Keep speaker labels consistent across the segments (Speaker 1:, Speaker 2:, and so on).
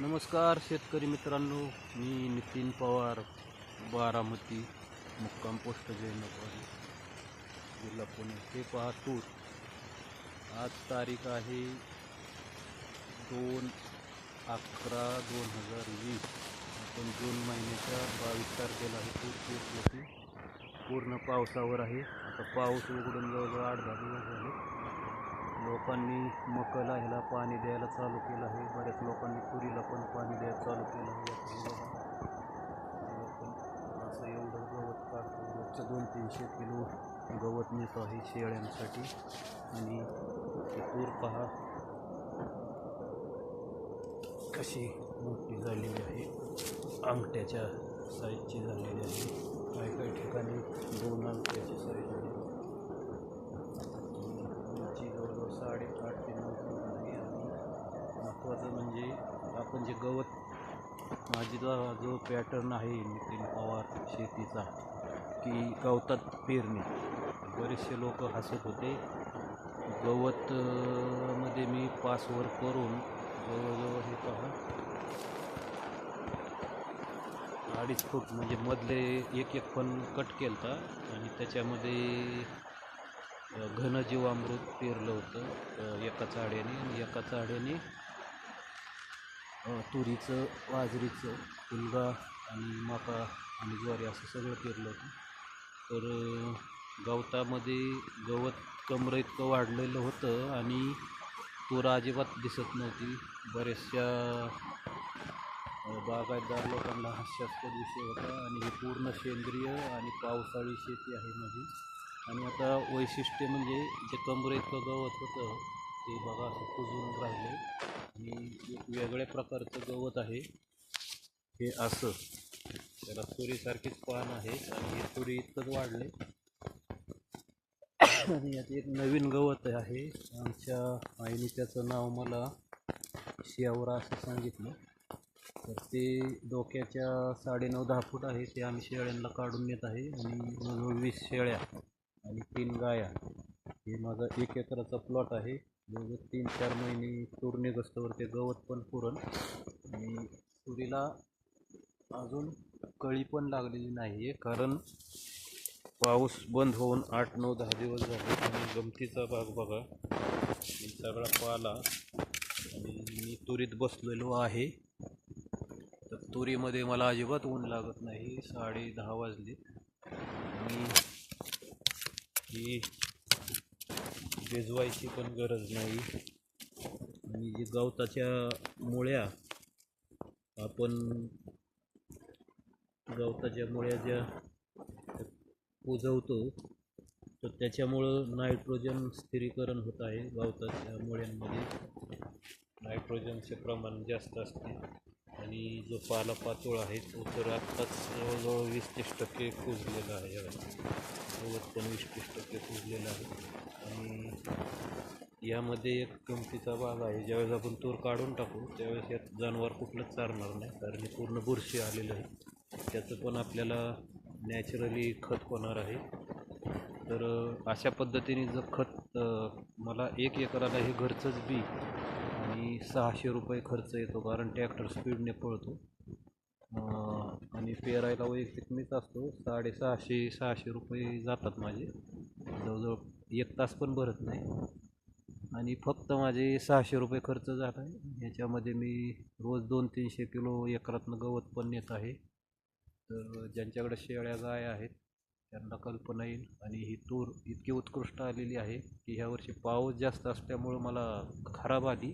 Speaker 1: नमस्कार शेतकरी मित्रांनो मी नितीन पवार बारामती मुक्काम पोस्ट जयनगरी जिल्हा पुणे. हे पाहतो आज तारीख आहे दोन अकरा दोन हजार वीस. आपण जून महिन्याच्या बावीस तारखेला आहे तूर पेरली पूर्ण पावसावर आहे. आता पाऊस उघडून जवळजवळ आठ दहा दिवस झाले. लोकांनी मकाला ह्याला पाणी द्यायला चालू केलं आहे. बऱ्याच लोकांनी तुरीला पण पाणी द्यायला चालू केलं आहे. असं एवढं गवत काढतो. रोजचं दोन तीनशे किलो गवत नेतो आहे शेळ्यांसाठी. आणि ती तूर पहा. कशी मोठी झालेली आहे. अंगठ्याच्या साईजची झालेली आहे. काही काही ठिकाणी दोन अंगठ्याच्या साईज आहे उंची जवळजवळ साडेआठ ते नऊ फूट आहे आणि महत्त्वाचं म्हणजे आपण जे गवत माझी जो जो पॅटर्न आहे नितीन पवार शेतीचा की गवतात पेरणे. बरेचसे लोक हसत होते. गवतमध्ये मी पासवर करून जवळजवळ हे पहा. अडीच फूट म्हणजे मधले एक एक पण कट केलं आणि त्याच्यामध्ये घनजीवामृत पेरलं होतं एका चाड्याने. आणि एका चाड्याने तुरीचं बाजरीचं फुलगा आणि मका आणि ज्वारी असं सगळं पेरलं होतं. तर गवतामध्ये गवत कमरं इतकं वाढलेलं होतं आणि तूर अजिबात दिसत नव्हती. बऱ्याचशा बागायतदार लोकांना हास्यास्पद विषय होता आणि ही पूर्ण सेंद्रिय आणि पावसाळी शेती आहे माझी. आणि आता वैशिष्ट्य म्हणजे जे कमरे इतकं गवत होतं ते बघा असं कुजून एक वेगळ्या प्रकारचं गवत आहे. हे असं. त्याला तुरीसारखीच पान आहे आणि हे तुरी इतकंच वाढले आणि यात एक नवीन गवत आहे. आमच्या आईने त्याचं नाव मला शियावरा असं सांगितलं. तर ते डोक्याच्या साडेनऊ दहा फूट आहे. ते आम्ही शेळ्यांना काढून नेत आहे. आणि जवळजवळ वीस शेळ्या आणि तीन गाया. हे माझा एक एकराचा प्लॉट आहे. जवळजवळ तीन चार महिने तूर निघस्तवर ते गवत पण पुरण. आणि तुरीला अजून कळी पण लागलेली नाही आहे कारण पाऊस बंद होऊन आठ नऊ दहा दिवस झाले आणि गमतीचा भाग बघा. मी सगळा पाला आणि मी तुरीत बसलेलो आहे. तर तुरीमध्ये मला अजिबात ऊन लागत नाही साडे दहा वाजले. आणि ही भिजवायची पण गरज नाही. आणि जे गवताच्या मुळ्या आपण गवताच्या मुळ्या ज्या कुजवतो तर त्याच्यामुळं नायट्रोजन स्थिरीकरण होत आहे गवताच्या मुळ्यांमध्ये. नायट्रोजनचे प्रमाण जास्त असते. आणि जो पालापाचोळा आहे तो तर आत्ताच जवळजवळ वीस तीस टक्के कुजलेला आहे जवळ पण वीस तीस टक्के कुजलेला आहे. आणि यामध्ये एक किमतीचा भाग आहे. ज्यावेळेस आपण तूर काढून टाकू त्यावेळेस यात जनावर कुठलंच चारणार नाही. कारण हे पूर्ण बुरशी आलेलं आहे. त्याचं पण आपल्याला नॅचरली खत होणार आहे. तर अशा पद्धतीने जर खत मला एक एकराला हे घरचंच बी आणि सहाशे रुपये खर्च येतो कारण ट्रॅक्टर स्पीडने पळतो. आणि पेरायला वैयक्तिक मीच असतो. साडेसहाशे सहाशे रुपये जातात माझे. जवळजवळ एक तास पण भरत नाही. आणि फक्त माझे सहाशे रुपये खर्च झाला आहे. याच्यामध्ये मी रोज दोन तीनशे किलो एकरातनं गवत पण नेत आहे. तर ज्यांच्याकडे शेळ्या गाय आहेत त्यांना कल्पना येईल. आणि ही तूर इतकी उत्कृष्ट आलेली आहे की ह्यावर्षी पाऊस जास्त असल्यामुळं मला खराब आली.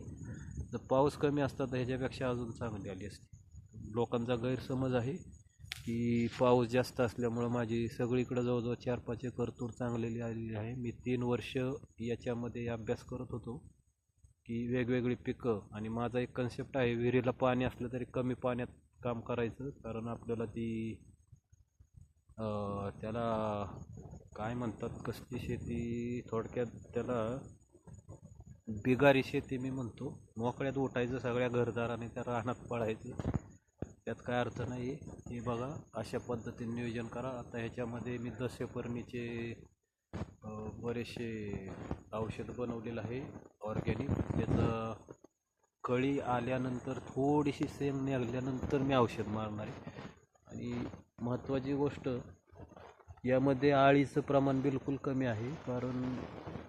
Speaker 1: जर पाऊस कमी असता तर ह्याच्यापेक्षा अजून चांगली आली असती. लोकांचा गैरसमज आहे की पाऊस जास्त असल्यामुळं माझी सगळीकडं जवळजवळ चार पाच एकर तूर चांगलेली आलेली आहे. मी तीन वर्ष याच्यामध्ये अभ्यास करत होतो की वेगवेगळी पिकं आणि माझा एक कन्सेप्ट आहे विहिरीला पाणी असलं तरी कमी पाण्यात काम करायचं. कारण आपल्याला ती त्याला काय म्हणतात कसली शेती थोडक्यात त्याला बिगारी शेती मी म्हणतो. मोकळ्यात उठायचं सगळ्या घरदाराने त्या रानात पळायचं. त्यात काय अर्थ नाही. आहे हे बघा अशा पद्धतीने नियोजन करा. आता ह्याच्यामध्ये मी दशपर्णीचे बरेचसे औषध बनवलेलं आहे. ऑर्गॅनिक. त्याचं कळी आल्यानंतर थोडीशी सेम निघाल्यानंतर मी औषध मारणार आहे. आणि महत्त्वाची गोष्ट यामध्ये आळीचं प्रमाण बिलकुल कमी आहे. कारण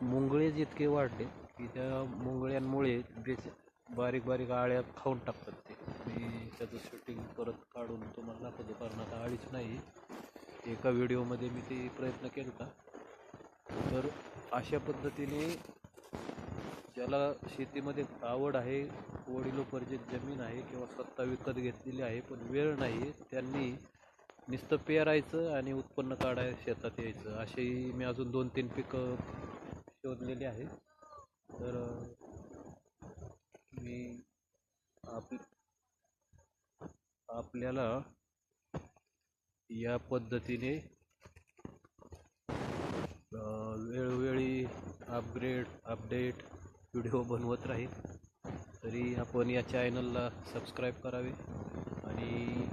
Speaker 1: मुंगळे जितके वाढले की त्या मुंगळ्यांमुळे बेच बारीक बारीक आळ्या खाऊन टाकतात ते. मी त्याचं शूटिंग परत काढून तुम्हाला दाखवतो कारण आता आळीच नाही. एका व्हिडिओमध्ये मी ते प्रयत्न केला तर अशा पद्धतीने ज्याला शेतीमध्ये आवड आहे वडिलोपर्जित जमीन आहे किंवा स्वतः विकत घेतलेली आहे पण वेळ नाही त्यांनी नुसतं पेरायचं आणि उत्पन्न काढाय शेतात यायचं. अशी मी अजून दोन तीन पिकं शोधलेली आहेत. तर मी आप आपल्याला या पद्धतीने वेळोवेळी अपग्रेड अपडेट व्हिडिओ बनवत राहील तरी आपण या चॅनलला सबस्क्राईब करावे आणि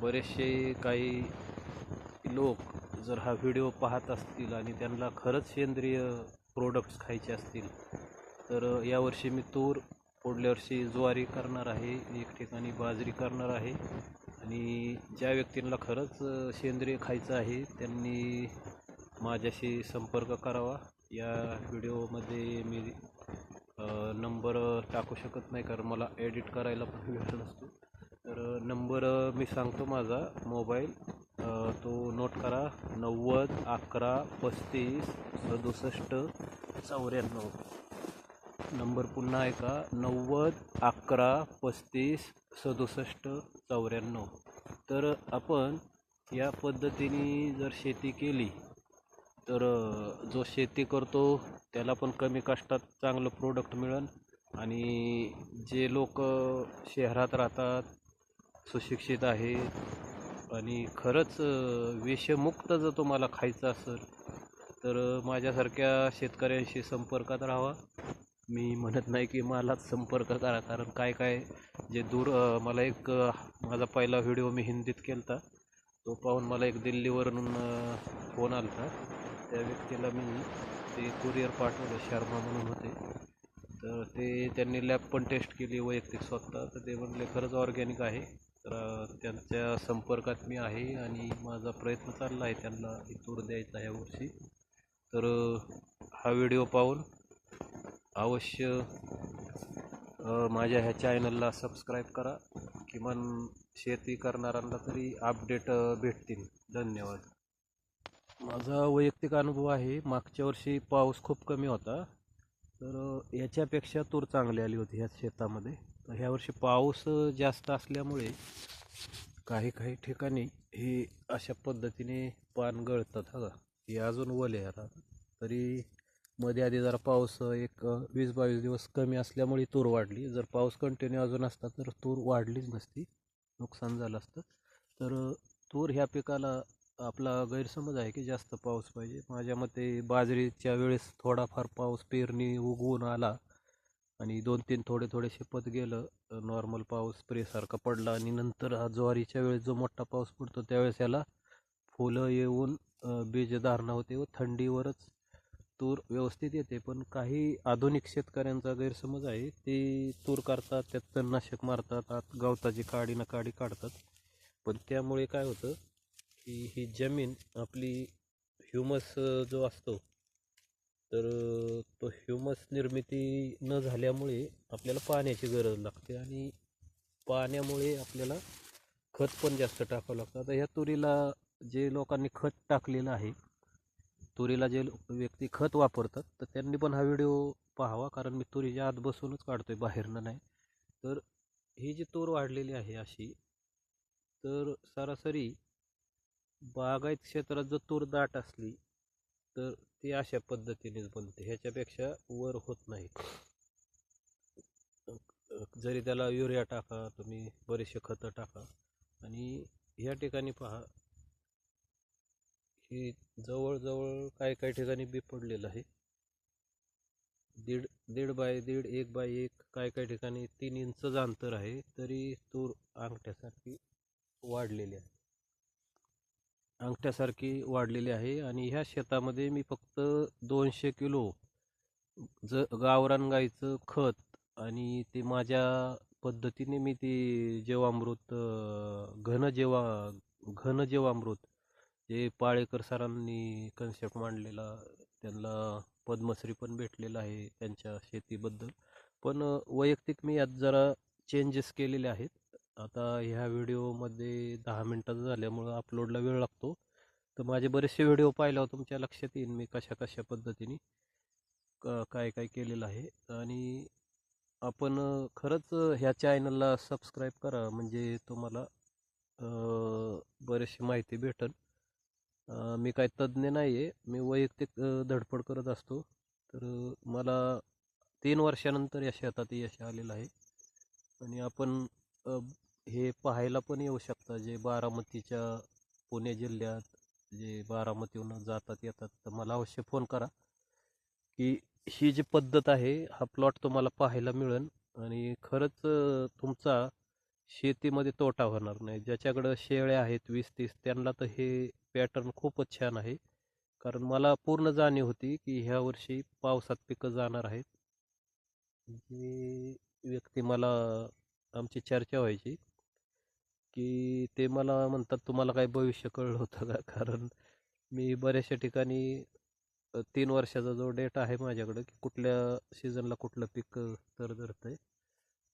Speaker 1: बरेचसे काही लोक जर हा व्हिडिओ पाहत असतील आणि त्यांना खरंच सेंद्रिय प्रोडक्ट्स खायचे असतील तर यावर्षी मी तूर पुढल्या वर्षी ज्वारी करणार आहे एक ठिकाणी बाजरी करणार आहे. आणि ज्या व्यक्तींना खरंच सेंद्रिय खायचं आहे त्यांनी माझ्याशी संपर्क करावा. या व्हिडिओमध्ये मी नंबर टाकू शकत नाही कारण मला एडिट करायला पण वेळ नसतो. तर नंबर मी सांगतो माझा मोबाईल तो नोट करा. नव्वद अकरा पस्तीस सदुसष्ट चौऱ्याण्णव. नंबर पुन्हा ऐका. नव्वद अकरा पस्तीस सदुसष्ट चौऱ्याण्णव. तर आपण या पद्धतीने जर शेती केली तर जो शेती करतो त्याला पण कमी कष्टात चांगलं प्रोडक्ट मिळेल आणि जे लोक शहरात राहतात सुशिक्षित आहेत आणि खरंच विषमुक्त जर तुम्हाला खायचं असेल तर माझ्यासारख्या शेतकऱ्यांशी संपर्कात राहावा. मी म्हणत नाही की मलाच संपर्क करा कारण काय काय जे दूर मला एक माझा पहिला व्हिडिओ मी हिंदीत केला होता तो पाहून मला एक दिल्लीवरून फोन आला होता त्या व्यक्तीला मी ते कुरिअर पाठवलं शर्मा म्हणून होते. तर ते त्यांनी लॅब पण टेस्ट केली वैयक्तिक स्वतः. तर ते म्हणले खरंच ऑर्गॅनिक आहे. तर त्यांच्या संपर्कात मी आहे आणि माझा प्रयत्न चालला आहे त्यांना ही तूर द्यायचा यावर्षी तर हा व्हिडिओ पाहून अवश्य माझ्या ह्या चॅनलला सबस्क्राईब करा. किमान शेती करणाऱ्यांना तरी अपडेट भेटतील. धन्यवाद. माझा वैयक्तिक अनुभव आहे मागच्या वर्षी पाऊस खूप कमी होता. तर याच्यापेक्षा तूर चांगली आली होती ह्या शेतामध्ये. तर ह्या वर्षी पाऊस जास्त असल्यामुळे काही काही ठिकाणी हे अशा पद्धतीने पान गळतात. हा हे अजून वले आता. तरी मध्ये आधी जरा पाऊस एक वीस बावीस दिवस कमी असल्यामुळे तूर वाढली. जर पाऊस कंटिन्यू अजून असता तर तूर वाढलीच नसती. नुकसान झालं असतं. तर तूर ह्या पिकाला आपला गैरसमज आहे की जास्त पाऊस पाहिजे. माझ्या मते बाजरीच्या वेळेस थोडाफार पाऊस पेरणी उगवून आला आणि दोन तीन थोडे थोडे पत गेलं नॉर्मल पाऊस स्प्रेसारखा पडला आणि नंतर हा ज्वारीच्या वेळेस जो मोठा पाऊस पडतो त्यावेळेस याला फुलं येऊन बीजधारणा होते व थंडीवरच तूर व्यवस्थित येते. पण काही आधुनिक शेतकऱ्यांचा गैरसमज आहे ते तूर करतात त्यात तणनाशक मारतात आत गवताची काडी ना काडी काढतात. पण त्यामुळे काय होतं की ही जमीन आपली ह्युमस जो असतो तर तो ह्युमस निर्मिती न झाल्यामुळे आपल्याला पाण्याची गरज लागते आणि पाण्यामुळे आपल्याला खत पण जास्त टाकावं लागतं. आता ह्या तुरीला जे लोकांनी खत टाकलेलं आहे तुरीला जे व्यक्ती खत वापरतात तर त्यांनी पण हा व्हिडिओ पाहावा कारण मी तुरीच्या आत बसूनच काढतो आहे बाहेरनं नाही. तर ही जी तूर वाढलेली आहे अशी तर सरासरी बागायत क्षेत्रात जर तूर दाट असली तर ती अशा पद्धतीनेच बनते. ह्याच्यापेक्षा वर होत नाही. जरी त्याला युरिया टाका तुम्ही बरेचसे खतं टाका. आणि ह्या ठिकाणी पहा हे जवळजवळ काही काही ठिकाणी बी पडलेलं आहे. दीड दीड बाय दीड एक बाय एक काय काय ठिकाणी तीन इंचच अंतर आहे तरी तूर अंगठ्यासारखी वाढलेली आहे. अंगठ्यासारखी वाढलेली आहे आणि ह्या शेतामध्ये मी फक्त दोनशे किलो ज गावरान गाईचं खत आणि ते माझ्या पद्धतीने मी ते जेवामृत घन जेवा घन जेवामृत जे पाळेकर सरांनी कन्सेप्ट मांडलेला त्यांना पद्मश्री पण भेटलेला आहे त्यांच्या शेतीबद्दल. पण वैयक्तिक मी यात जरा चेंजेस केलेले आहेत. आता ह्या व्हिडिओमध्ये दहा मिनटाचं झाल्यामुळं अपलोडला वेळ लागतो. तर माझे बरेचसे व्हिडिओ पाहिल्यावर तुमच्या लक्षात येईल मी कशा कशा पद्धतीने क- काय काय केलेलं आहे. आणि आपण खरंच ह्या चॅनलला सबस्क्राईब करा म्हणजे तुम्हाला बरीचशी माहिती भेटेल. मी काय तज्ज्ञ नाही आहे मी वैयक्तिक धडपड करत असतो. तर मला तीन वर्षानंतर या शेतात यश आलेलं आहे. आणि आपण हे पाहायला पण येऊ शकता. जे बारामतीच्या पुणे जिल्ह्यात जे बारामतीहून जातात येतात तर मला अवश्य फोन करा. की ही जी पद्धत आहे हा प्लॉट तुम्हाला पाहायला मिळेल आणि खरंच तुमचा शेतीमध्ये तोटा होणार नाही. ज्याच्याकडं शेळ्या आहेत वीस तीस त्यांना तर हे पॅटर्न खूपच छान आहे. कारण मला पूर्ण जाणीव होती की ह्या वर्षी पावसात पिकं जाणार आहेत. जी व्यक्ती मला आमची चर्चा व्हायची की ते मला म्हणतात तुम्हाला काय भविष्य कळलं होतं का? कारण मी बऱ्याचशा ठिकाणी तीन वर्षाचा जो डेटा आहे माझ्याकडं की कुठल्या सीझनला कुठलं पीक तर धरतं आहे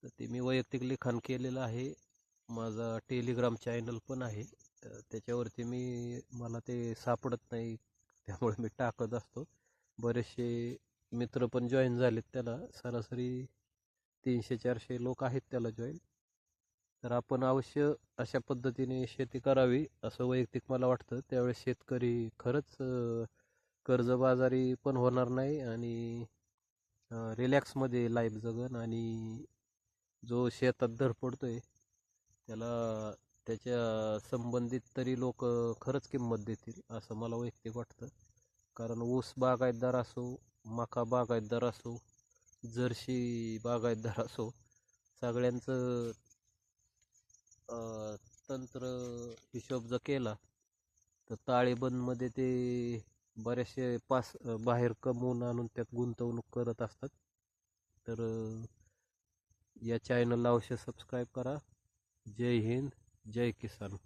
Speaker 1: तर ते मी वैयक्तिक लिखाण केलेलं आहे. माझा टेलिग्राम चॅनल पण आहे. त्याच्यावरती मी मला ते सापडत नाही त्यामुळे मी टाकत असतो. बरेचसे मित्र पण जॉईन झालेत त्याला. सरासरी तीनशे चारशे लोक आहेत त्याला जॉईन तर आपण अवश्य अशा पद्धतीने शेती करावी असं वैयक्तिक मला वाटतं. त्यावेळेस शेतकरी खरंच कर्जबाजारी पण होणार नाही आणि रिलॅक्समध्ये लाईफ जगन आणि जो शेतात धडपडतोय त्याला त्याच्या संबंधित तरी लोक खरंच किंमत देतील असं मला वैयक्तिक वाटतं. कारण ऊस बागायतदार असो मका बागायतदार असो जर्शी बागायतदार असो सगळ्यांचं तंत्र हिशोब जर केला तर ताळेबंदमध्ये ते बरेचसे पास बाहेर कमवून आणून त्यात गुंतवणूक करत असतात. तर या चॅनलला अवश्य सबस्क्राईब करा. जय हिंद जय किसान.